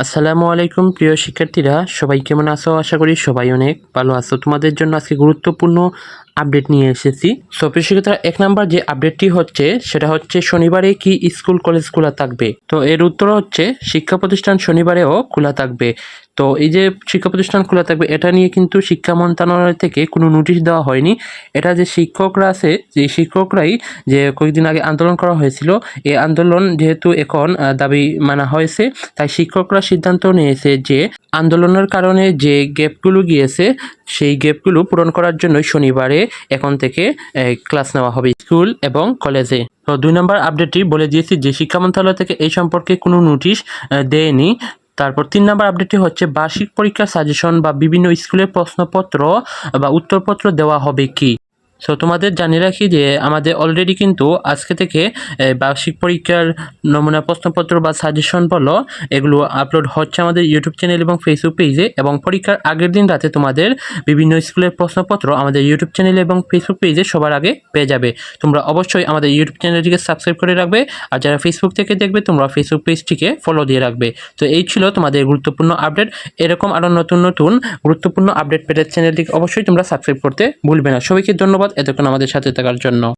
আসসালামু আলাইকুম, প্রিয় শিক্ষার্থীরা। সবাই কেমন আছো? আশা করি সবাই অনেক ভালো আছো। তোমাদের জন্য আজকে গুরুত্বপূর্ণ আপডেট নিয়ে এসেছি। সো প্রিয় এক নাম্বার যে আপডেটটি হচ্ছে, সেটা হচ্ছে শনিবারে কি স্কুল কলেজ খোলা থাকবে? তো এর উত্তর হচ্ছে, শিক্ষা প্রতিষ্ঠান শনিবারেও খোলা থাকবে। তো এই যে শিক্ষা প্রতিষ্ঠান খোলা থাকবে, এটা নিয়ে কিন্তু শিক্ষা মন্ত্রণালয় থেকে কোনো নোটিশ দেওয়া হয়নি। এটা যে শিক্ষকরা আছে, যে শিক্ষকরাই যে কয়েকদিন আগে আন্দোলন করা হয়েছিল, এই আন্দোলন যেহেতু এখন দাবি মানা হয়েছে, তাই শিক্ষকরা সিদ্ধান্ত নিয়েছে যে আন্দোলনের কারণে যে গ্যাপগুলো গিয়েছে, সেই গ্যাপগুলো পূরণ করার জন্যই শনিবারে এখন থেকে ক্লাস নেওয়া হবে স্কুল এবং কলেজে। তো দুই নম্বর আপডেটটি বলে দিয়েছি যে শিক্ষা মন্ত্রণালয় থেকে এই সম্পর্কে কোনো নোটিশ দেয়নি। তারপর তিন নম্বর আপডেটটি হচ্ছে বার্ষিক পরীক্ষার সাজেশন বা বিভিন্ন স্কুলের প্রশ্নপত্র বা উত্তরপত্র দেওয়া হবে কি? সো তোমাদের জানিয়ে রাখি যে আমাদের অলরেডি কিন্তু আজকে থেকে বার্ষিক পরীক্ষার নমুনা প্রশ্নপত্র বা সাজেশন বলো, এগুলো আপলোড হচ্ছে আমাদের ইউটিউব চ্যানেল এবং ফেসবুক পেজে এবং পরীক্ষার আগের দিন রাতে তোমাদের বিভিন্ন স্কুলের প্রশ্নপত্র আমাদের ইউটিউব চ্যানেল এবং ফেসবুক পেজে সবার আগে পেয়ে যাবে। তোমরা অবশ্যই আমাদের ইউটিউব চ্যানেলটিকে সাবস্ক্রাইব করে রাখবে আর যারা ফেসবুক থেকে দেখবে, তোমরা ফেসবুক পেজটিকে ফলো দিয়ে রাখবে। তো এই ছিল তোমাদের গুরুত্বপূর্ণ আপডেট এরকম আরও নতুন নতুন গুরুত্বপূর্ণ আপডেট পেতে চ্যানেলটিকে অবশ্যই তোমরা সাবস্ক্রাইব করতে ভুলবে না। সবাইকে ধন্যবাদ। এতক্ষণ আমাদের সাথে থাকার জন্য।